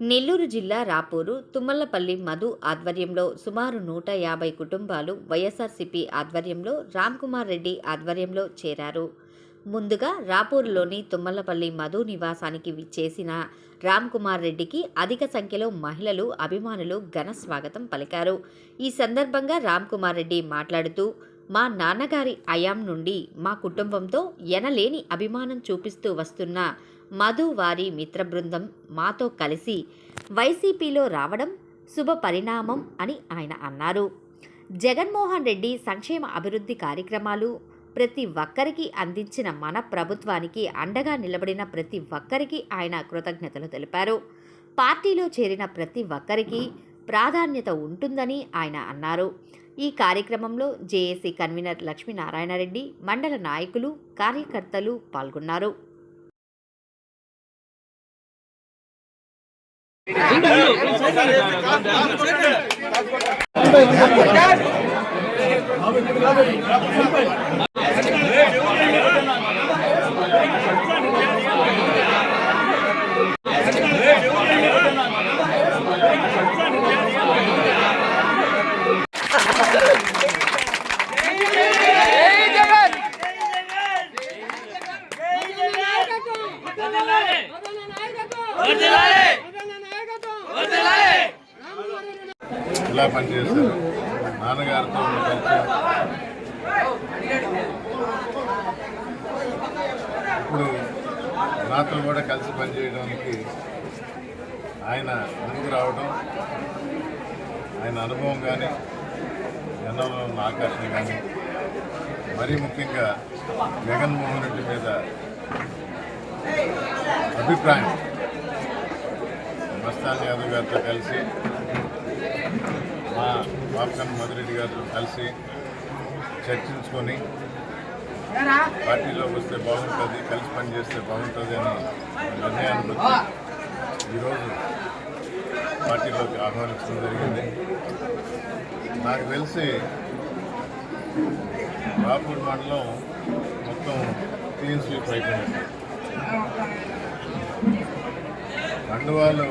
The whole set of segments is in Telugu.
నెల్లూరు జిల్లా రాపూరు తుమ్మలపల్లి మధు ఆధ్వర్యంలో సుమారు నూట యాభై కుటుంబాలు వైఎస్ఆర్సీపీ ఆధ్వర్యంలో రామ్కుమార్ రెడ్డి ఆధ్వర్యంలో చేరారు. ముందుగా రాపూరులోని తుమ్మలపల్లి మధు నివాసానికి విచ్చేసిన రామ్కుమార్ రెడ్డికి అధిక సంఖ్యలో మహిళలు అభిమానులు ఘన స్వాగతం పలికారు. ఈ సందర్భంగా రామ్కుమార్ రెడ్డి మాట్లాడుతూ మా నాన్నగారి అయాం నుండి మా కుటుంబంతో ఎనలేని అభిమానం చూపిస్తూ వస్తున్న మధు వారి మిత్ర బృందం మాతో కలిసి వైసీపీలో రావడం శుభ పరిణామం అని ఆయన అన్నారు. జగన్మోహన్ రెడ్డి సంక్షేమ అభివృద్ధి కార్యక్రమాలు ప్రతి ఒక్కరికి అందించిన మన ప్రభుత్వానికి అండగా నిలబడిన ప్రతి ఒక్కరికి ఆయన కృతజ్ఞతలు తెలిపారు. పార్టీలో చేరిన ప్రతి ఒక్కరికి ప్రాధాన్యత ఉంటుందని ఆయన అన్నారు. ఈ కార్యక్రమంలో జేఏసీ కన్వీనర్ లక్ష్మీనారాయణరెడ్డి మండల నాయకులు కార్యకర్తలు పాల్గొన్నారు. ఇలా పనిచేశారు నాన్నగారితో ఇప్పుడు నాతో కూడా కలిసి పనిచేయడానికి ఆయన ముందుకు రావడం ఆయన అనుభవం కానీ జనంలో ఉన్న ఆకర్షణ కానీ మరీ ముఖ్యంగా జగన్మోహన్ రెడ్డి మీద అభిప్రాయం. మస్తాన్ యాదవ్ గారితో కలిసి మా బాబకన్ మధురెడ్డి గారితో కలిసి చర్చించుకొని పార్టీలోకి వస్తే బాగుంటుంది కలిసి పనిచేస్తే బాగుంటుంది అని నిర్ణయానికి వచ్చి ఈరోజు పార్టీలోకి ఆహ్వానించడం జరిగింది. నాకు తెలిసి రాపూర్ మండలం మొత్తం క్లీన్ స్వీప్ అయిపోయింది. కండువాలు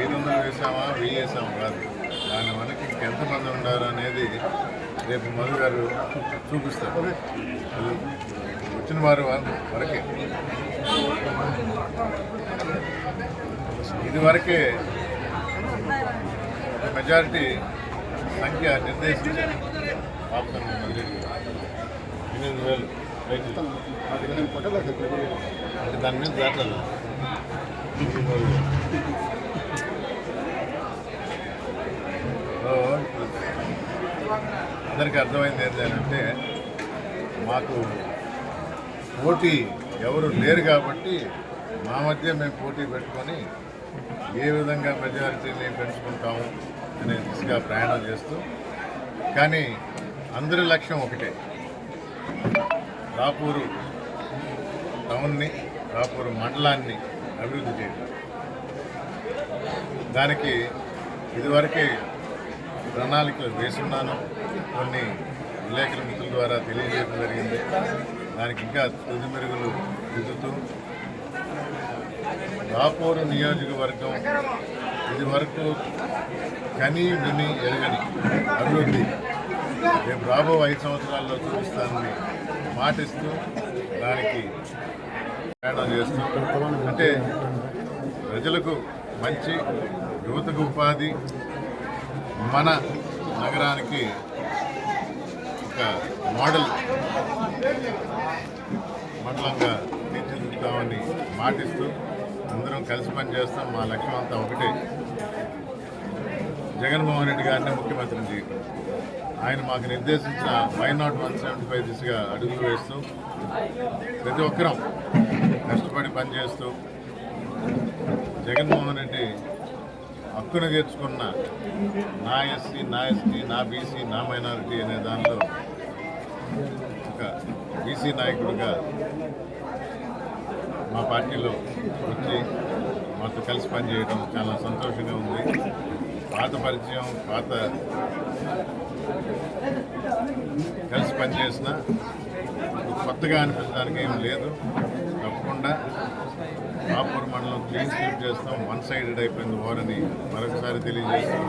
ఐదు వందలు వేసామా? వెయ్యి వేసామా? కాదు. దాని మనకి ఎంతమంది ఉన్నారు అనేది రేపు మధు గారు చూపిస్తారు. వచ్చిన వారు వరకే. ఇది వరకే మెజారిటీ సంఖ్య నిర్దేశించారు. పాపకన్ ఎనిమిది వేలు అంటే దాని మీద దాటలేదు అందరికీ అర్థమైంది ఏంటంటే మాకు పోటీ ఎవరు లేరు కాబట్టి మా మధ్య మేము పోటీ పెట్టుకొని ఏ విధంగా మెజారిటీని పెంచుకుంటాము అనే దిశగా ప్రయాణం చేస్తూ కానీ అందరి లక్ష్యం ఒకటే. రాపూరు టౌన్ని రాపూరు మండలాన్ని అభివృద్ధి చేయడం. దానికి ఇదివరకే ప్రణాళికలు వేసున్నాను. కొన్ని విలేకరుల మిత్రుల ద్వారా తెలియజేయడం జరిగింది. దానికి ఇంకా తుది మెరుగులు దిద్దుతూ రాపూరు నియోజకవర్గం ఇది వరకు కని విని ఎరగని అభివృద్ధి రేపు రాబో ఐదు సంవత్సరాల్లో చూపిస్తానని మాటిస్తూ దానికి ప్రయాణం చేస్తూ అంటే ప్రజలకు మంచి యువతకు ఉపాధి మన నగరానికి ఒక మోడల్ మండలంగా తీర్చిదిద్దామని మాటిస్తూ అందరం కలిసి పనిచేస్తాం మా లక్ష్యం అంతా ఒకటే. జగన్మోహన్ రెడ్డి గారిని ముఖ్యమంత్రిని. చేయటం ఆయన మాకు నిర్దేశించిన why not one seventy five దిశగా అడుగులు వేస్తూ ప్రతి ఒక్కరం కష్టపడి పనిచేస్తూ జగన్మోహన్ రెడ్డి హక్కును చేర్చుకున్న నా ఎస్సీ నా ఎస్టీ నా బీసీ నా మైనారిటీ అనే దానిలో ఒక బీసీ నాయకుడిగా మా పార్టీలో వచ్చి మాతో కలిసి పనిచేయడం చాలా సంతోషంగా ఉంది. పాత పరిచయం పాత కలిసి పనిచేసిన కొత్తగా అనిపించడానికి ఏం లేదు. తప్పకుండా మా రాపూర్ మండలం క్లీన్ స్వీప్ చేస్తాం. వన్ సైడెడ్ అయిపోయింది వారని మరొకసారి తెలియజేస్తాం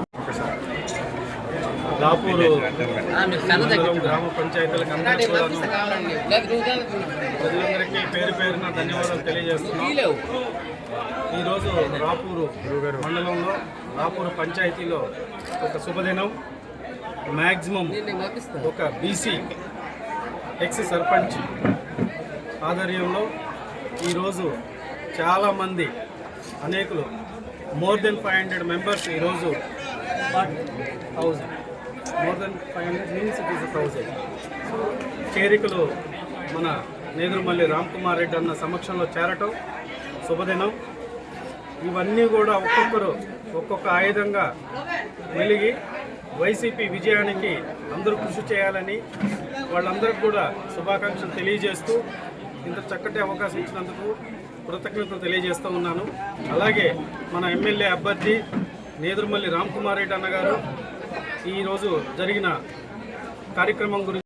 మండలం గ్రామ పంచాయతీలకు ప్రజలందరికీ పేరు పేరున ధన్యవాదాలు తెలియజేస్తున్నాం. ఈరోజు రాపూరు మండలంలో రాపూరు పంచాయతీలో ఒక శుభదినం. మ్యాక్సిమం ఒక బీసీ ఎక్స్ సర్పంచ్ ఆధ్వర్యంలో ఈరోజు చాలామంది అనేకులు more than five hundred members ఈరోజు thousand more than five hundred means it is thousand చేరికలు మన నేదురుమల్లి రామ్ కుమార్ రెడ్డి అన్న సమక్షంలో చేరటం శుభదినం. ఇవన్నీ కూడా ఒక్కొక్కరు ఒక్కొక్క ఆయుధంగా వెలిగి వైసీపీ విజయానికి అందరూ కృషి చేయాలని వాళ్ళందరికీ కూడా శుభాకాంక్షలు తెలియజేస్తూ ఇంత చక్కటి అవకాశం ఇచ్చినందుకు కృతజ్ఞతలు తెలియజేస్తూ ఉన్నాను. అలాగే మన ఎమ్మెల్యే అభ్యర్థి నేదురుమల్లి రామ్ కుమార్ రెడ్డి అన్నగారు ఈరోజు జరిగిన కార్యక్రమం గురించి